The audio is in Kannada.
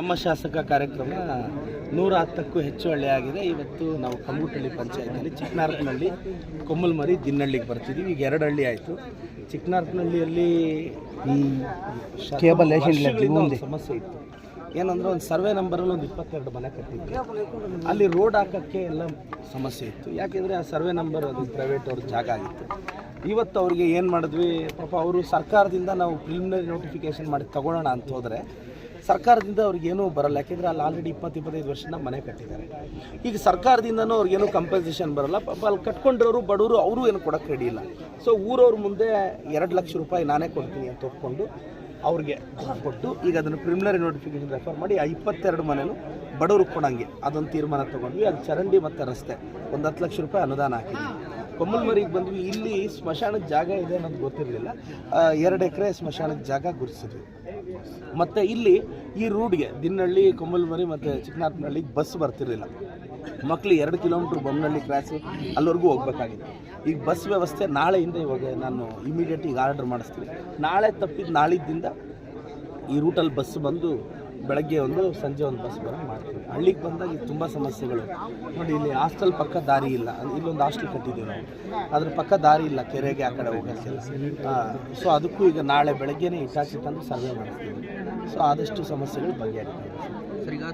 ನಮ್ಮ ಶಾಸಕ ಕಾರ್ಯಕ್ರಮ ನೂರ ಹತ್ತಕ್ಕೂ ಹೆಚ್ಚು ಹಳ್ಳಿಯಾಗಿದೆ ಇವತ್ತು ನಾವು ಕಮ್ಮುಟಳ್ಳಿ ಪಂಚಾಯಿತಿಯಲ್ಲಿ ಚಿಕ್ಕನಾರ್ಕನಹಳ್ಳಿ ಕೊಮ್ಮಲ್ಮರಿ ದಿನ್ನಹಳ್ಳಿಗೆ ಬರ್ತಿದ್ದೀವಿ. ಈಗ ಎರಡು ಹಳ್ಳಿ ಆಯಿತು. ಚಿಕ್ಕನಾರ್ಕನಹಳ್ಳಿಯಲ್ಲಿ ಈ ಕೇಬಲ್ ಸಮಸ್ಯೆ ಇತ್ತು. ಏನಂದ್ರೆ ಒಂದು ಸರ್ವೆ ನಂಬರಲ್ಲಿ ಒಂದು ಇಪ್ಪತ್ತೆರಡು ಮನೆ ಕಟ್ಟಿದ್ವಿ. ಅಲ್ಲಿ ರೋಡ್ ಹಾಕೋಕ್ಕೆ ಎಲ್ಲ ಸಮಸ್ಯೆ ಇತ್ತು. ಯಾಕೆಂದರೆ ಆ ಸರ್ವೆ ನಂಬರ್ ಅದು ಪ್ರೈವೇಟ್ ಅವ್ರ ಜಾಗ ಆಗಿತ್ತು. ಇವತ್ತು ಅವ್ರಿಗೆ ಏನು ಮಾಡಿದ್ವಿ ಪಾಪ ಅವರು ಸರ್ಕಾರದಿಂದ ನಾವು ಪ್ರಿಲಿಮಿನರಿ ನೋಟಿಫಿಕೇಶನ್ ಮಾಡಿ ತಗೊಳ್ಳೋಣ ಅಂತ ಹೋದರೆ ಸರ್ಕಾರದಿಂದ ಅವ್ರಿಗೇನೂ ಬರಲ್ಲ. ಯಾಕೆಂದರೆ ಅಲ್ಲಿ ಆಲ್ರೆಡಿ ಇಪ್ಪತ್ತು, ಇಪ್ಪತ್ತೈದು ವರ್ಷದ ಮನೆ ಕಟ್ಟಿದ್ದಾರೆ. ಈಗ ಸರ್ಕಾರದಿಂದನೂ ಅವ್ರಿಗೇನು ಕಂಪನ್ಸೇಷನ್ ಬರಲ್ಲ. ಪಾಪ ಅಲ್ಲಿ ಕಟ್ಕೊಂಡಿರೋರು, ಬಡವರು ಅವರು ಏನು ಕೊಡೋಕ್ಕೆ ರೆಡಿ ಇಲ್ಲ. ಸೊ ಊರವ್ರ ಮುಂದೆ ಎರಡು ಲಕ್ಷ ರೂಪಾಯಿ ನಾನೇ ಕೊಡ್ತೀನಿ ಅಂತ ಒಪ್ಕೊಂಡು ಅವ್ರಿಗೆ ಕೊಟ್ಟು ಈಗ ಅದನ್ನು ಪ್ರಿಮಿನರಿ ನೋಟಿಫಿಕೇಶನ್ ರೆಫರ್ ಮಾಡಿ ಆ ಇಪ್ಪತ್ತೆರಡು ಮನೇನು ಬಡವ್ರಿಗೆ ಕೊಡೋಂಗೆ. ಅದೊಂದು ತೀರ್ಮಾನ ತೊಗೊಂಡ್ವಿ. ಅದು ಚರಂಡಿ ಮತ್ತು ರಸ್ತೆ. ಒಂದು ಹತ್ತು ಲಕ್ಷ ರೂಪಾಯಿ ಅನುದಾನ ಹಾಕಿದ್ವಿ. ಕೊಮ್ಮಲ್ಮರಿಗೆ ಬಂದ್ವಿ. ಇಲ್ಲಿ ಸ್ಮಶಾನದ ಜಾಗ ಇದೆ ಅನ್ನೋದು ಗೊತ್ತಿರಲಿಲ್ಲ. ಎರಡು ಎಕರೆ ಸ್ಮಶಾನದ ಜಾಗ ಗುರುತಿಸಿದ್ವಿ ಮತ್ತು ಇಲ್ಲಿ ಈ ರೂಟ್ಗೆ ದಿನಹಳ್ಳಿ, ಕೊಂಬಲ್ಮರಿ ಮತ್ತು ಚಿಕ್ಕನಾಥನಹಳ್ಳಿಗೆ ಬಸ್ ಬರ್ತಿರಲಿಲ್ಲ. ಮಕ್ಕಳು ಎರಡು ಕಿಲೋಮೀಟ್ರ್ ಬೊಮ್ಮನಹಳ್ಳಿ ಕ್ರಾಸು ಅಲ್ಲಿವರೆಗೂ ಹೋಗ್ಬೇಕಾಗಿತ್ತು. ಈಗ ಬಸ್ ವ್ಯವಸ್ಥೆ ನಾಳೆಯಿಂದ ಇವಾಗ ನಾನು ಇಮಿಡಿಯೇಟ್ ಈಗ ಆರ್ಡರ್ ಮಾಡಿಸ್ತೀನಿ. ನಾಳೆ ತಪ್ಪಿದ್ದು ನಾಳಿದ್ದಿಂದ ಈ ರೂಟಲ್ಲಿ ಬಸ್ ಬಂದು ಬೆಳಗ್ಗೆ ಒಂದು, ಸಂಜೆ ಒಂದು ಬಸ್ ಬರೋ ಮಾಡ್ತೀವಿ. ಹಳ್ಳಿಗೆ ಬಂದಾಗ ಇದು ತುಂಬ ಸಮಸ್ಯೆಗಳು. ನೋಡಿ, ಇಲ್ಲಿ ಹಾಸ್ಟೆಲ್ ಪಕ್ಕ ದಾರಿ ಇಲ್ಲ. ಇಲ್ಲೊಂದು ಹಾಸ್ಟೆಲ್ ಕಟ್ಟಿದ್ದೀವಿ ನಾವು. ಅದ್ರ ಪಕ್ಕ ದಾರಿ ಇಲ್ಲ, ಕೆರೆಗೆ ಆ ಕಡೆ ಹೋಗೋಕ್ಕೆ. ಸೊ ಅದಕ್ಕೂ ಈಗ ನಾಳೆ ಬೆಳಗ್ಗೆನೇ ಇಟಾಚಿ ತಂದು ಸರ್ವೆ ಮಾಡ್ತೀವಿ ಸೊ ಆದಷ್ಟು ಸಮಸ್ಯೆಗಳು ಬಗೆಹರಿತೀವಿ.